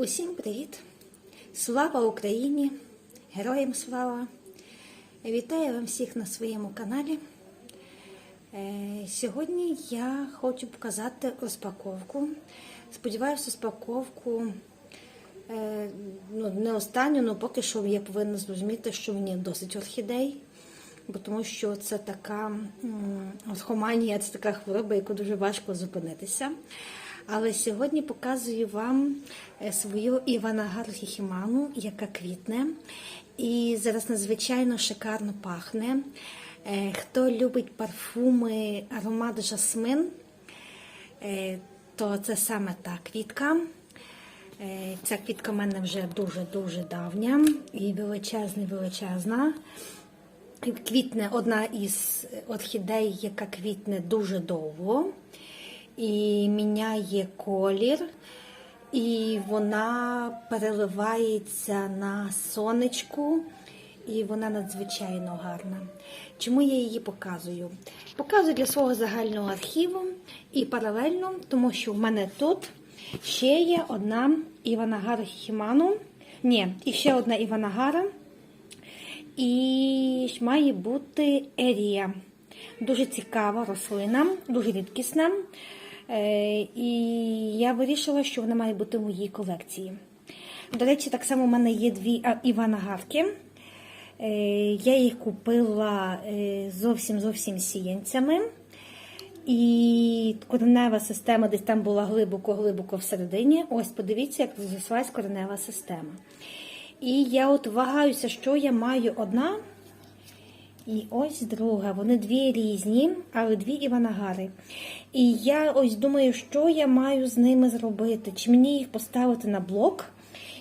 Усім привіт! Слава Україні! Героям слава! Вітаю вам всіх на своєму каналі. Е, Сьогодні я хочу показати розпаковку. Сподіваюся, розпаковку е, ну, не останню, але поки що я повинна зрозуміти, що мені досить орхідей, бо тому що це така орхоманія, це така хвороба, яку дуже важко зупинитися. Але сьогодні показую вам е, свою Іванагару Хіхіману, яка квітне. І зараз надзвичайно шикарно пахне. Е, Хто любить парфуми, аромат жасмин, е, то це саме та квітка. Ця квітка в мене вже дуже-дуже давня і величезна, величезна. Квітне одна із орхідей, яка квітне дуже довго і міняє колір, і вона переливається на сонечку, і вона надзвичайно гарна. Чому я її показую? Показую для свого загального архіву і паралельно, тому що в мене тут ще є одна Іванагара Хіману. Ні, і ще одна Іванагара. І має бути ерія. Дуже цікава рослина, дуже рідкісна. Е, І я вирішила, що вона має бути в моїй колекції. До речі, так само в мене є дві а, іванагарки. Е, Я їх купила е, зовсім зовсім сіянцями. І коренева система десь там була глибоко-глибоко всередині. Ось подивіться, як розвивалась коренева система. І я от вагаюся, що я маю одна. І ось друга. Вони дві різні, але дві іванагари. І я ось думаю, що я маю з ними зробити. Чи мені їх поставити на блок,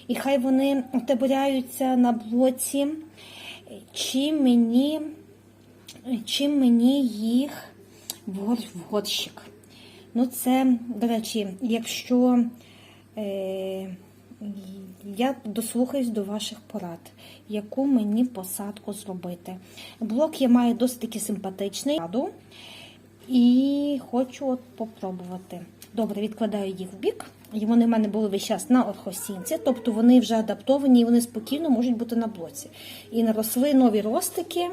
і хай вони таборяються на блоці, чи мені, чи мені їх в горщик. Ну, це, до речі, якщо е, я дослухаюсь до ваших порад, яку мені посадку зробити. Блок я маю досить таки симпатичний і хочу от попробувати. Добре, відкладаю їх в бік. І вони в мене були весь час на орхосінці, тобто вони вже адаптовані і вони спокійно можуть бути на блоці. І наросли нові ростики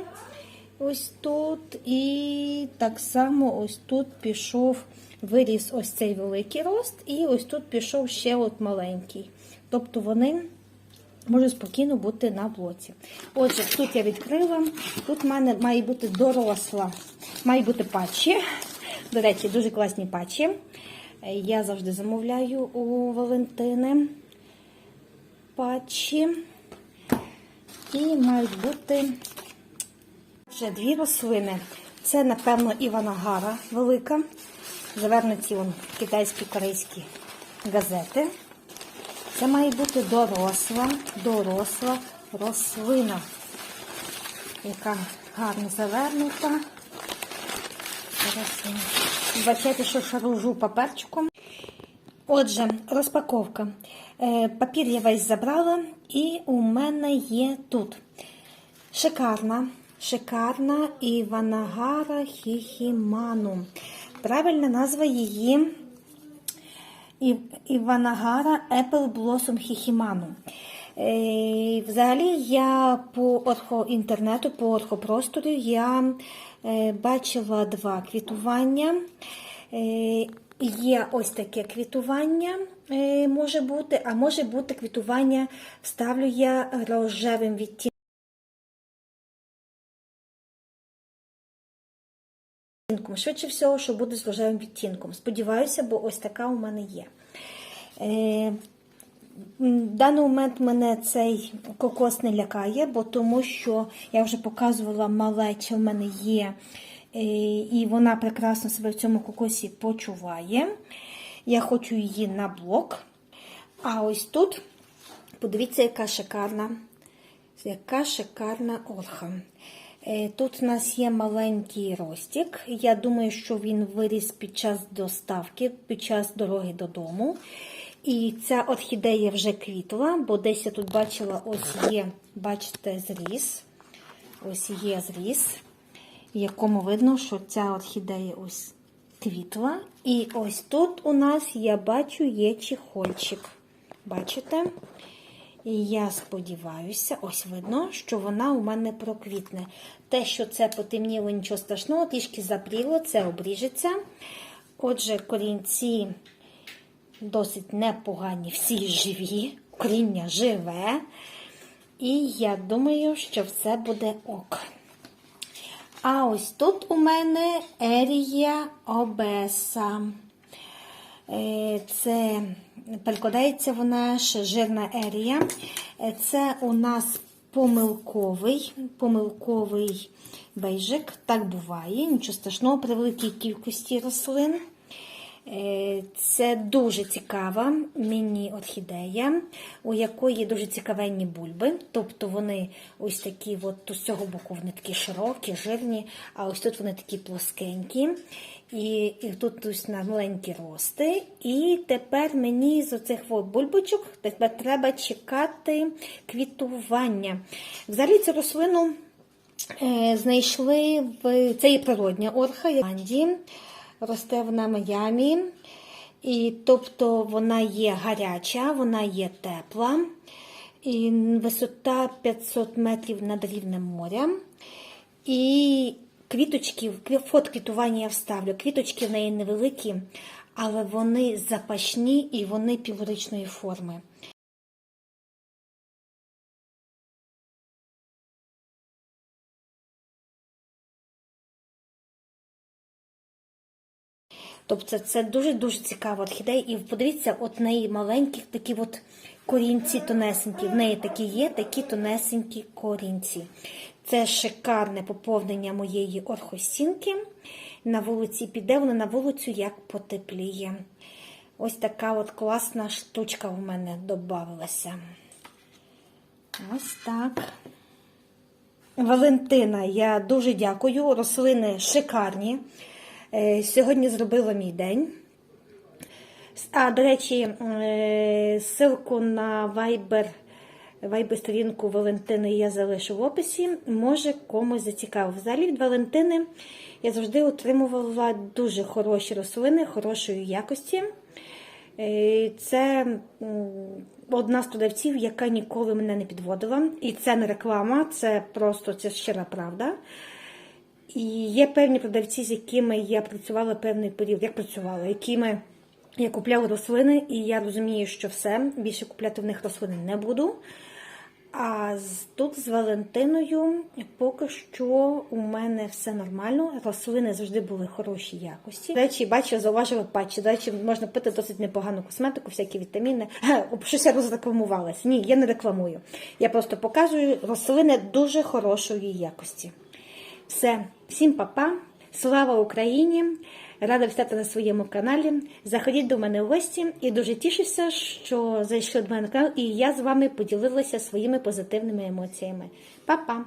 ось тут. І так само ось тут пішов, виріс ось цей великий рост, і ось тут пішов ще от маленький. Тобто вони можуть спокійно бути на блоці. Отже, тут я відкрила, тут в мене має бути доросла, має бути патчі. До речі, дуже класні патчі. Я завжди замовляю у Валентини патчі. І мають бути вже дві рослини. Це, напевно, Іванагара велика. Завернуті вон китайські корейські газети. Це має бути доросла, доросла рослина, яка гарно завернута. Бачите, що шаружу паперчиком. Отже, розпаковка. Е, Папір я весь забрала, і у мене є тут шикарна, шикарна Іванагара Хіхіману. Правильна назва її Іванагара Apple Blossom Хіхіману. Е, Взагалі, я по орхоінтернету, по орхопростору я е, бачила два квітування. Е, Є ось таке квітування, може бути, а може бути квітування, вставлю я рожевим відтінком. Швидше всього, що буде з рожевим відтінком. Сподіваюся, бо ось така у мене є. Е, в даний момент мене цей кокос не лякає, бо тому що я вже показувала малеча в мене є, е, і вона прекрасно себе в цьому кокосі почуває. Я хочу її на блок. А ось тут, подивіться, яка шикарна, яка шикарна орха. Е, Тут у нас є маленький ростик. Я думаю, що він виріс під час доставки, під час дороги додому. І ця орхідея вже квітла, бо десь я тут бачила, ось є, бачите, зріз. Ось є зріз, в якому видно, що ця орхідея ось квітла. І ось тут у нас, я бачу, є чехольчик. Бачите? І я сподіваюся, ось видно, що вона у мене проквітне. Те, що це потемніло, нічого страшного, трішки запріло, це обріжеться. Отже, корінці досить непогані, всі живі, коріння живе. І я думаю, що все буде ок. А ось тут у мене ерія обеса. Е, Це перекладається вона ж жирна ерія. Е, Це у нас помилковий, помилковий бейжик. Так буває, нічого страшного при великій кількості рослин. Е, Це дуже цікава міні-орхідея, у якої дуже цікавенні бульби. Тобто вони ось такі, от з цього боку вони такі широкі, жирні, а ось тут вони такі плоскенькі. І, і тут ось на маленькі рости. І тепер мені з оцих от бульбочок тепер треба чекати квітування. Взагалі цю рослину е, знайшли в це є природня орха росте вона Майамі. І тобто вона є гаряча, вона є тепла, і висота 500 метрів над рівнем моря. І квіточки, фото квітування я вставлю. Квіточки в неї невеликі, але вони запашні і вони піврічної форми. Тобто це дуже-дуже цікава орхідея. І подивіться, от в неї маленькі такі от корінці тонесенькі. В неї такі є такі тонесенькі корінці. Це шикарне поповнення моєї орхостінки. На вулиці піде вона на вулицю як потепліє. Ось така от класна штучка в мене додавалася. Ось так. Валентина, я дуже дякую. Рослини шикарні. Е, Сьогодні зробила мій день. А, до речі, е, ссылку на Viber, Viber сторінку Валентини я залишу в описі. Може комусь зацікавив. Взагалі від Валентини я завжди отримувала дуже хороші рослини, хорошої якості. Е, Це одна з продавців, яка ніколи мене не підводила. І це не реклама, це просто це щира правда. І є певні продавці, з якими я працювала певний період, як працювала, якими я купляла рослини, і я розумію, що все, більше купляти в них рослини не буду. А тут з Валентиною поки що у мене все нормально. Рослини завжди були хороші якості. До речі, бачу, зауважила патчі. До речі, можна пити досить непогану косметику, всякі вітаміни. Щось я розрекламувалася. Ні, я не рекламую. Я просто показую рослини дуже хорошої якості. Все, всім па-па, слава Україні! Рада встати на своєму каналі. Заходіть до мене в гості і дуже тішуся, що зайшли до мене на канал, і я з вами поділилася своїми позитивними емоціями. Па-па!